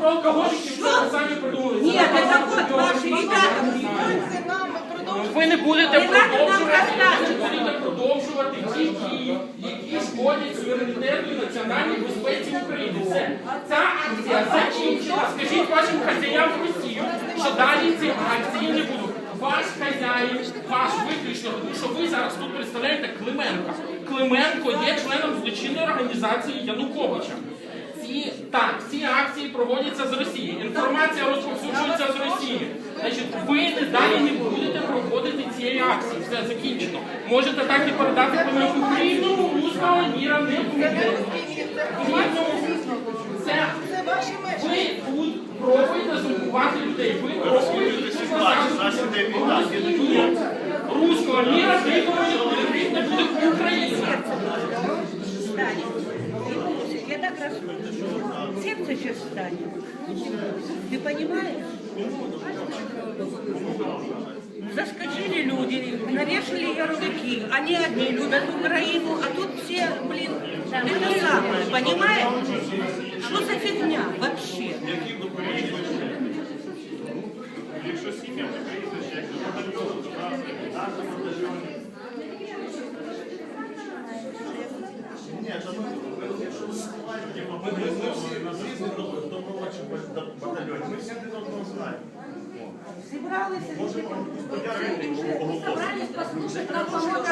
про алкоголіків це ви самі придумали. Ні, Це придумали. ваші ребята. Ви не будете Не надо нам продовжувати, ви розказувати. будете продовжувати ті дії, які шкодять суверенітету і національній безпеці України. Все. Ця акція закінчена. Скажіть вашим хазяям в Росію, що далі ці акції не будуть. Ваш хазяїн, ваш виключно, тому що ви зараз тут представляєте Клименка. Клименко є членом злочинної організації Януковича. Ці так, ці акції проводяться з Росії. Інформація розповсюджується з Росії. Значить, ви не далі не будете проводити цієї акції. Все закінчено. Можете так і передати Клименку. Рівному руського міра не буде. Це ви тут пробуєте згрупувати людей. Ви пробуєте тут. Руського міра ніколи не буде. Не буде України. станет Я так расскажу. Сердце сейчас станет. Ты понимаешь? Заскочили люди, навешали ярлыки. Они одни любят Украину, а тут все, блин, это самое, понимаешь? Ми, всі добровольчих батальйонів, ми всі один одного знаємо. Собрались, послушать оголосити.